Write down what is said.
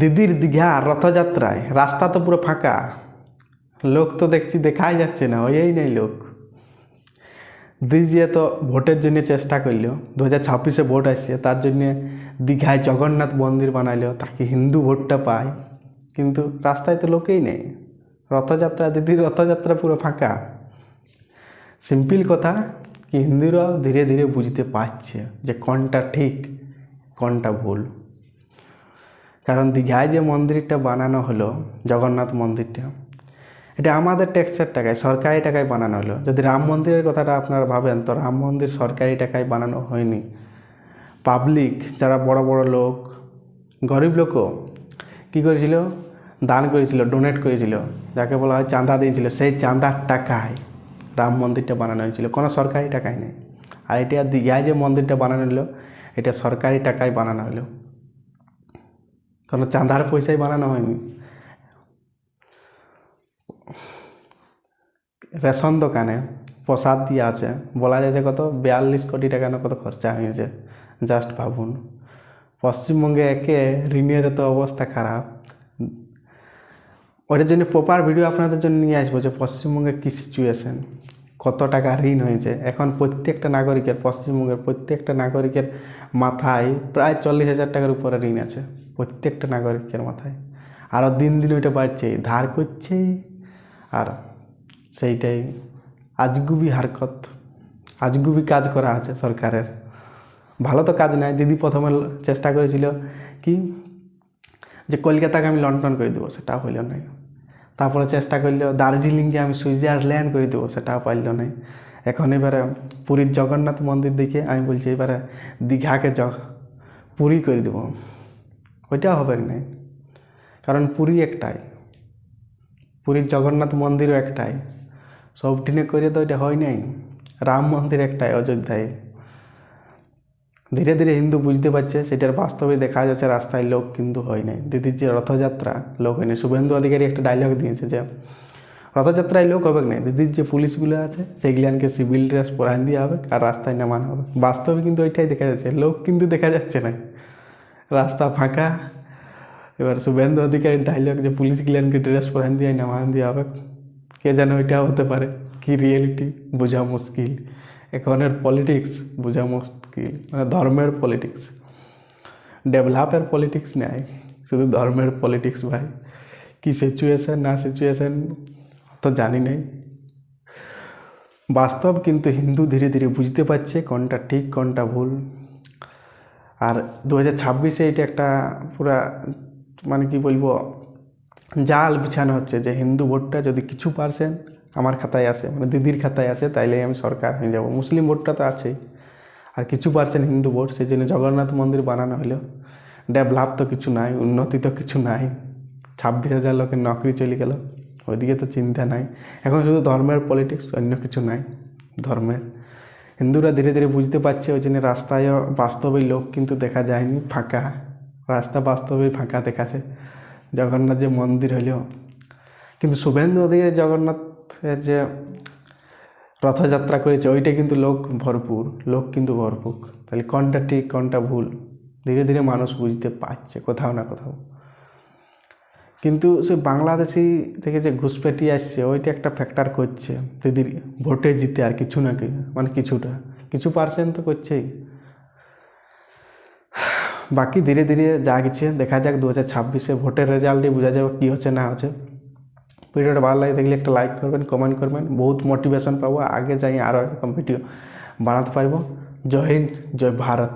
দিদির দীঘা রথযাত্রায়, রাস্তা তো পুরো ফাঁকা। লোক তো দেখছি, দেখাই যাচ্ছে না ওই নেই লোক। দিদিয়া তো ভোটের জন্য চেষ্টা করল দু হাজার ছাব্বিশে ভোট আসছে, তার জন্যে দীঘায় জগন্নাথ মন্দির বানাইলো তাকে হিন্দু ভোটটা পায়। কিন্তু রাস্তায় তো লোকেই নেই। রথযাত্রা দিদির রথযাত্রা পুরো ফাঁকা। সিম্পল কথা, কি হিন্দুরাও ধীরে ধীরে বুঝতে পারছে যে কোনটা ঠিক, কোনটা ভুল। কারণ দীঘায় যে মন্দিরটা বানানো হলো, জগন্নাথ মন্দিরটা, এটা আমাদের ট্যাক্সের টাকায়, সরকারি টাকায় বানানো হলো। যদি রাম মন্দিরের কথাটা আপনারা ভাবেন, তো রাম মন্দির সরকারি টাকায় বানানো হয়নি। পাবলিক যারা বড় বড় লোক, গরিব লোকও কী করেছিল? দান করেছিল ডোনেট করেছিল। যাকে বলা হয় চাঁদা দিয়েছিল, সেই চাঁদার টাকায় রাম মন্দিরটা বানানো হয়েছিল। কোনো সরকারি টাকায় নেই। আর এটা দীঘায় যে মন্দিরটা বানানো হলো, এটা সরকারি টাকায় বানানো হলো। কোনো চাঁদার পয়সায় বানানো হয়নি। রেশন দোকানে প্রসাদ দিয়ে আছে। বলা যায় যে কত? বিয়াল্লিশ কোটি টাকা না কত খরচা হয়েছে। জাস্ট ভাবুন। পশ্চিমবঙ্গে একে ঋণের তো অবস্থা খারাপ। ওটার জন্য প্রপার ভিডিও আপনাদের জন্য নিয়ে আসব যে পশ্চিমবঙ্গের কী সিচুয়েশান কত টাকা ঋণ হয়েছে। এখন প্রত্যেকটা নাগরিকের, পশ্চিমবঙ্গের প্রত্যেকটা নাগরিকের মাথায় প্রায় চল্লিশ হাজার টাকার উপরে ঋণ আছে, প্রত্যেকটা নাগরিকের মাথায়। আরও দিন দিন ওইটা বাড়ছে, ধার করছে, আর সেইটাই। আজগুবি হারকত, আজগুবি কাজ করা আছে সরকারের। ভালো তো কাজ নাই, দিদি প্রথমে চেষ্টা করেছিল কি যে কলকাতাকে আমি লন্ডন করে দেবো সেটাও হইল নাই। তারপরে চেষ্টা করল দার্জিলিংকে আমি সুইজারল্যান্ড করে দেবো সেটাও পারল নাই। এখন এবারে পুরীর জগন্নাথ মন্দির দেখে আমি বলছি, এবারে দীঘাকে জ পুরী করে দেবো। ওইটাও হবে নাই? কারণ পুরী একটাই। পুরীর জগন্নাথ মন্দিরও একটাই। সব টিনে করে তো ওইটা হয় নাই। রাম মন্দির একটাই অযোধ্যায়। ধীরে ধীরে হিন্দু বুঝতে পারছে, সেটার বাস্তবে দেখা যাচ্ছে রাস্তায় লোক কিন্তু হয় নাই। দিদির যে রথযাত্রা, লোক হয় নাই। শুভেন্দু অধিকারী একটা ডায়লগ দিয়েছে যে, রথযাত্রায় লোক হবে না দিদির যে পুলিশগুলো আছে সেগুলানকে সিভিল ড্রেস পরান দেওয়া হবে আর রাস্তায় নামানো হবে। বাস্তবে কিন্তু ওইটাই দেখা যাচ্ছে। লোক কিন্তু দেখা যাচ্ছে না। রাস্তা ফাঁকা। এবার শুভেন্দু অধিকারীর ডায়লগ যে পুলিশ গিলানকে ড্রেস পরান দিয়ে, নামান দেওয়া হবে, কে যেন ওইটাও হতে পারে। কি রিয়েলিটি বোঝা মুশকিল। এখনের পলিটিক্স বোঝা মুশকিল। মানে ধর্মের পলিটিক্স ডেভেলপের পলিটিক্স নেই। শুধু ধর্মের পলিটিক্স ভাই। কি সিচুয়েশন না সিচুয়েশন তো জানি নেই। বাস্তব কিন্তু হিন্দু ধীরে ধীরে বুঝতে পারছে কোনটা ঠিক, কোনটা ভুল। আর দু হাজার ছাব্বিশে এটা একটা পুরা মানে কি বলব, জাল বিছানো হচ্ছে যে হিন্দু ভোটটা যদি কিছু পার্সেন্ট আমার খাতায় আসে মানে দিদির খাতায় আছে তাইলে আমি সরকার হয়ে যাব। মুসলিম ভোটটা তো আছেই। আর কিছু পার্সেন্ট হিন্দু ভোট সেই জন্য জগন্নাথ মন্দির বানানো হলো। ডেভেলপ তো কিছু নাই, উন্নতি তো কিছু নাই। ছাব্বিশ হাজার লোকের নকরি চলে গেল, ওইদিকে তো চিন্তা নাই। এখন শুধু ধর্মের পলিটিক্স অন্য কিছু নাই ধর্মের। হিন্দুরা ধীরে ধীরে বুঝতে পারছে, ওই জন্য রাস্তায় বাস্তবে লোক কিন্তু দেখা যায়নি, ফাঁকা। রাস্তা বাস্তবে ফাঁকা দেখাছে জগন্নাথ যে মন্দির হইল কিন্তু শুভেন্দু অধিকারী জগন্নাথের যে রথযাত্রা করেছে, ওইটা কিন্তু লোক ভরপুর, লোক কিন্তু ভরপুর তাহলে কোনটা ঠিক, কোনটা ভুল? ধীরে ধীরে মানুষ বুঝতে পারছে, কোথাও না কোথাও। কিন্তু সে বাংলাদেশি থেকে যে ঘুষপেটি আসছে, ওইটা একটা ফ্যাক্টর করছে। দিদির ভোটে জিতে আর কিছু না কি মানে কিছুটা। কিছু পার্সেন্ট তো করছেই। বাকি ধীরে ধীরে যা গেছে, দেখা যাক দু হাজার ছাব্বিশে ভোটের রেজাল্টই বোঝা যাবে কী হচ্ছে, না হচ্ছে। ভিডিওটা ভালো লাগে দেখলে একটা লাইক করবেন কমেন্ট করবেন। বহুত মোটিভেশন পাবো, আগে যাই আরও এরকম ভিডিও বানাতে পারব। জয় হিন্দ, জয় ভারত।